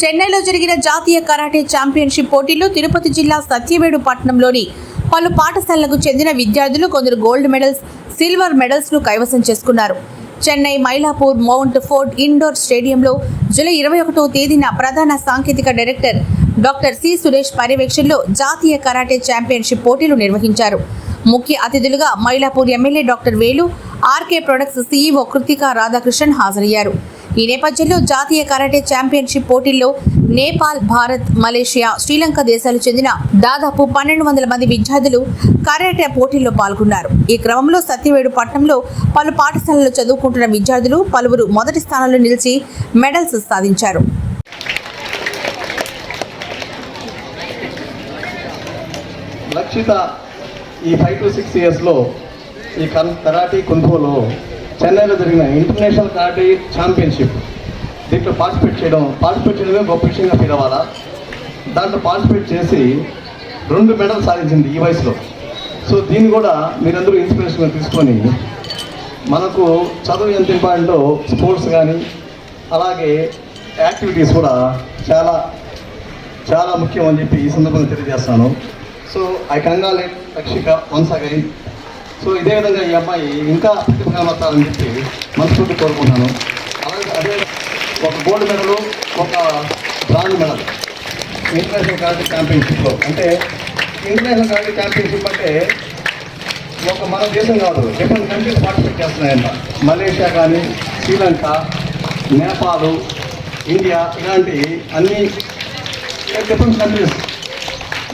చెన్నైలో జరిగిన జాతీయ కరాటే ఛాంపియన్షిప్ పోటీల్లో తిరుపతి జిల్లా సత్యవేడు పట్టణంలోని పలు పాఠశాలలకు చెందిన విద్యార్థులు కొందరు గోల్డ్ మెడల్స్ సిల్వర్ మెడల్స్ను కైవసం చేసుకున్నారు. Chennai Mylapore mount fort indoor స్టేడియంలో జూలై ఇరవై ఒకటో తేదీన ప్రధాన సాంకేతిక డైరెక్టర్ డాక్టర్ సి సురేష్ పర్యవేక్షణలో జాతీయ కరాటే ఛాంపియన్షిప్ పోటీలు నిర్వహించారు. ముఖ్య అతిథులుగా Mylapore MLA doctor Velu RK products CEO Krithika Radhakrishnan హాజరయ్యారు. ఈ నేపథ్యంలో జాతీయ కరాటే ఛాంపియన్షిప్ పోటీల్లో నేపాల్ భారత్ మలేషియా శ్రీలంక దేశాలు చెందిన దాదాపు పన్నెండు వందల మంది విద్యార్థులు కరాటే పోటీల్లో పాల్గొన్నారు. ఈ క్రమంలో సత్యవేడు పట్టణంలో పలు పాఠశాలల్లో చదువుకుంటున్న విద్యార్థులు పలువురు మొదటి స్థానంలో నిలిచి మెడల్స్ సాధించారు. లక్షిత ఈ ఫైవ్ టు సిక్స్ ఇయర్స్లో ఈ కరాటీ చెన్నైలో జరిగిన ఇంటర్నేషనల్ కరాటీ ఛాంపియన్షిప్. దీంట్లో పార్టిసిపేట్ చేయడం పార్టిసిపేట్ చేయడమే గొప్ప విషయంగా ఫీల్ అవ్వాలా దాంట్లో పార్టిసిపేట్ చేసి రెండు మెడల్ సాధించింది ఈ వయసులో. సో దీన్ని కూడా మీరందరూ ఇన్స్పిరేషన్గా తీసుకొని మనకు చదువు ఎంత ఇంపార్టెంటో స్పోర్ట్స్ కానీ అలాగే యాక్టివిటీస్ కూడా చాలా చాలా ముఖ్యం అని చెప్పి ఈ సందర్భంగా తెలియజేస్తాను so I congratulate Rakshika once again. So ఇదే విధంగా ఈ అమ్మాయి ఇంకా ప్రతిభ కనబడతారని చెప్పి మనస్ఫూర్తి కోరుకుంటున్నాను. అలాగే అదే ఒక గోల్డ్ మెడల్ ఒక బ్రాంజ్ మెడల్. ఇంటర్నేషనల్ కరాటే ఛాంపియన్షిప్లో అంటే ఇంటర్నేషనల్ కరాటే ఛాంపియన్షిప్ అంటే ఒక మన దేశం కాదు డిఫరెంట్ కంట్రీస్ పార్టిసిపేట్ చేస్తున్నాయంట. మలేషియా కానీ శ్రీలంక నేపాల్ ఇండియా ఇలాంటి అన్ని డిఫరెంట్ కంట్రీస్.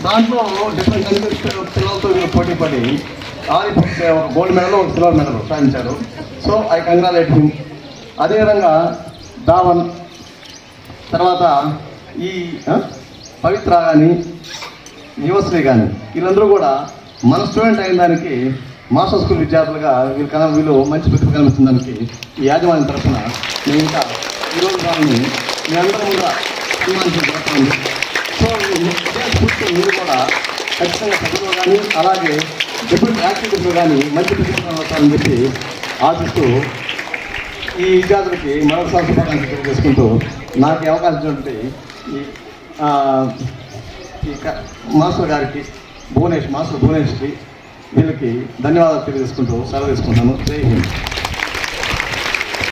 దాంట్లో డిఫరెంట్ కంట్రీస్ పిల్లలతో వీళ్ళు పోటీ పడి ఆది ఒక గోల్డ్ మెడల్ ఒక సిల్వర్ మెడల్ సాధించారు సో ఐ కంగ్రాలేట్ హిమ్ అదేవిధంగా ధావన్ తర్వాత ఈ పవిత్ర కానీ యువశ్రీ కానీ వీళ్ళందరూ కూడా మన స్టూడెంట్ అయిన దానికి మాస్టర్ స్కూల్ విద్యార్థులుగా వీళ్ళు కన వీళ్ళు మంచి ప్రతిభ కనిపిస్తున్న దానికి ఈ యాజమాన్యం తరఫున నేను ఇంకా ఈరోజు దాన్ని మీ అందరూ కూడా సన్మానించబడుతుంది సో ఇదే మీరు కూడా ఖచ్చితంగా చదువులో కానీ అలాగే ఎప్పుడు యాక్టివిటీస్లో కానీ మంచి ప్రతిభ కనబడతారని చెప్పి ఆశిస్తూ ఈ విద్యార్థులకి మరొకసారి శుభాకాంక్షలు తెలియజేసుకుంటూ నాకు అవకాశం ఈ ఈ క- మాస్టర్ గారికి భువనేష్ మాస్టర్ భువనేష్కి వీళ్ళకి ధన్యవాదాలు తెలియజేసుకుంటూ సెలవు తీసుకుంటాను జై హింద్.